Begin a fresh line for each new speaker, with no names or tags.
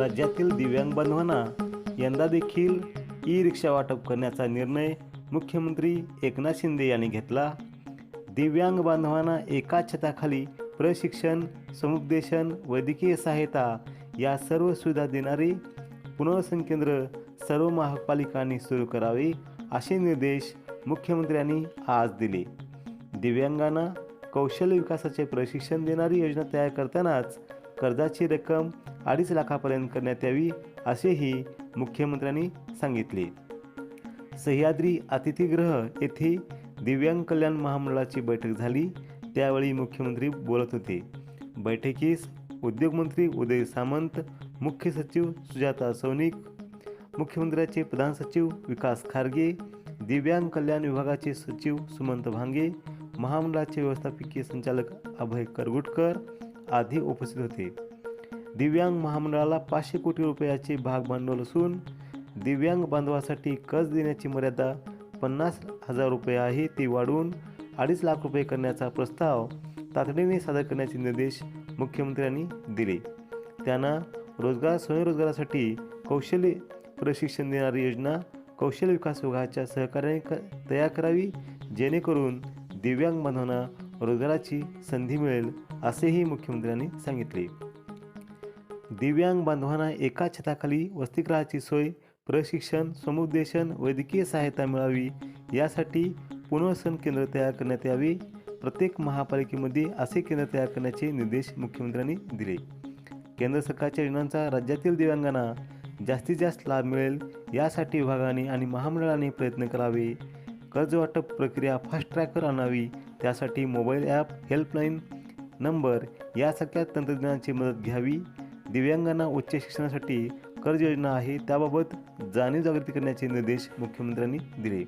राज्यातील दिव्यांग बांधवांना यंदा देखील ई रिक्षा वाटप करण्याचा निर्णय मुख्यमंत्री एकनाथ शिंदे यांनी घेतला. दिव्यांग बांधवांना एका छताखाली प्रशिक्षण समुपदेशन वैद्यकीय सहायता या सर्व सुविधा देणारी पुनर्वसन केंद्र सर्व महापालिकांनी सुरू करावे असे निर्देश मुख्यमंत्र्यांनी आज दिले. दिव्यांगांना कौशल्य विकासाचे प्रशिक्षण देणारी योजना तयार करतानाच कर्जाची रक्कम अडीच लाखापर्यंत करण्यात यावी असेही मुख्यमंत्र्यांनी सांगितले. सह्याद्री अतिथीगृह येथे दिव्यांग कल्याण महामंडळाची बैठक झाली. त्यावेळी मुख्यमंत्री बोलत होते. बैठकीस उद्योगमंत्री उदय सामंत मुख्य सचिव सुजाता सौनिक मुख्यमंत्र्याचे प्रधान सचिव विकास खारगे दिव्यांग कल्याण विभागाचे सचिव सुमंत भांगे महामंडळाचे व्यवस्थापकीय संचालक अभय करगुटकर आधी उपस्थित होते. दिव्यांग महामंडळाला पाचशे कोटी रुपयाचे भाग भांडवल असून दिव्यांग बांधवासाठी कर्ज देण्याची मर्यादा पन्नास हजार रुपये आहे ती वाढवून अडीच लाख रुपये करण्याचा प्रस्ताव तातडीने सादर करण्याचे निर्देश मुख्यमंत्र्यांनी दिले. त्यांना रोजगार स्वयंरोजगारासाठी कौशल्य प्रशिक्षण देणारी योजना कौशल्य विकास विभागाच्या सहकार्याने क तयार करावी जेणेकरून दिव्यांग बांधवांना रोजगाराची संधी मिळेल असेही मुख्यमंत्र्यांनी सांगितले. दिव्यांग बांधवांना एका छताखाली वसतिगृहाची सोय प्रशिक्षण समुपदेशन वैद्यकीय सहायता मिळावी यासाठी पुनर्वसन केंद्र तयार करण्यात यावे प्रत्येक महापालिकेमध्ये असे केंद्र तयार करण्याचे निर्देश मुख्यमंत्र्यांनी दिले. केंद्र सरकारच्या योजनांचा राज्यातील दिव्यांगांना जास्तीत जास्त लाभ मिळेल यासाठी विभागाने आणि महामंडळाने प्रयत्न करावे कर्ज वाटप प्रक्रिया फास्ट ट्रॅकर आणावी. त्यासाठी मोबाईल ॲप हेल्पलाईन नंबर यासारख्या तंत्रज्ञानाची मदत घ्यावी. दिव्यांगांना उच्च शिक्षणासाठी कर्ज योजना आहे. त्याबाबत जाणीव जागृती करण्याचे निर्देश मुख्यमंत्र्यांनी दिले.